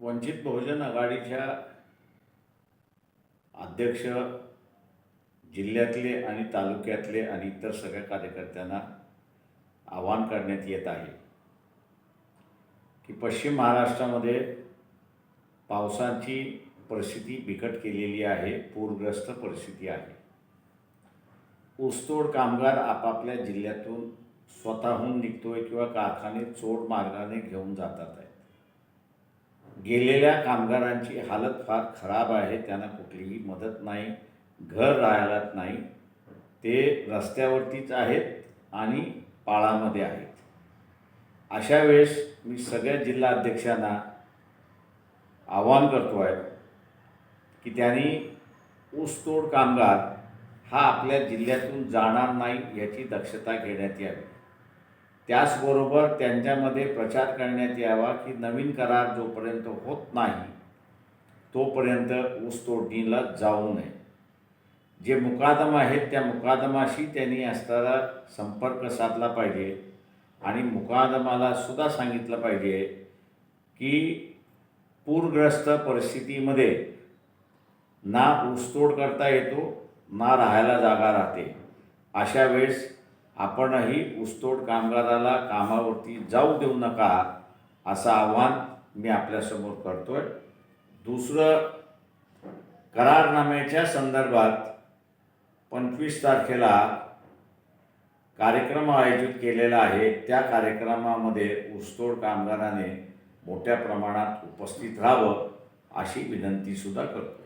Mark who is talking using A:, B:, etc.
A: वंचित बहुजन आघाडीच्या अध्यक्ष जिल्ह्यातले आणि तालुक्यातले आणि इतर सगळ्या कार्यकर्त्यांना आवाहन करण्यात येत आहे की पश्चिम महाराष्ट्रामध्ये पावसाची परिस्थिती बिकट केलेली आहे पूरग्रस्त परिस्थिती आहे. ऊसतोड कामगार आपापल्या जिल्ह्यातून स्वतःहून निघतोय किंवा कारखाने चोड मार्गाने घेऊन जातात आहे. गेलेल्या कामगारांची हालत फार खराब आहे. त्यांना कुठलीही मदत नाही घर राहिलात नाही. ते रस्त्यावरतीच आहेत आणि पाळामध्ये आहेत. अशा वेळेस मी सगळ्या जिल्हा अध्यक्षांना आवाहन करतो आहे की त्यांनी ऊसतोड कामगार हा आपल्या जिल्ह्यातून जाणार नाही याची दक्षता घेण्यात यावी. त्याचबरोबर त्यांच्यामध्ये प्रचार करण्यात यावा की नवीन करार जोपर्यंत होत नाही तोपर्यंत ऊसतोडणीला जाऊ नये. जे मुकादम आहेत त्या मुकादमाशी त्यांनी असताना संपर्क साधला पाहिजे आणि मुकादमाला सुद्धा सांगितलं पाहिजे की पूरग्रस्त परिस्थितीमध्ये ना ऊसतोड करता येतो ना राहायला जागा राहते. अशा वेळेस आपणही ऊसतोड कामगाराला कामावरती जाऊ देऊ नका असं आव्हान मी आपल्यासमोर करतोय. दुसरं करारनाम्याच्या संदर्भात पंचवीस तारखेला कार्यक्रम आयोजित केलेला आहे. त्या कार्यक्रमामध्ये ऊसतोड कामगाराने मोठ्या प्रमाणात उपस्थित राहावं अशी विनंतीसुद्धा करतो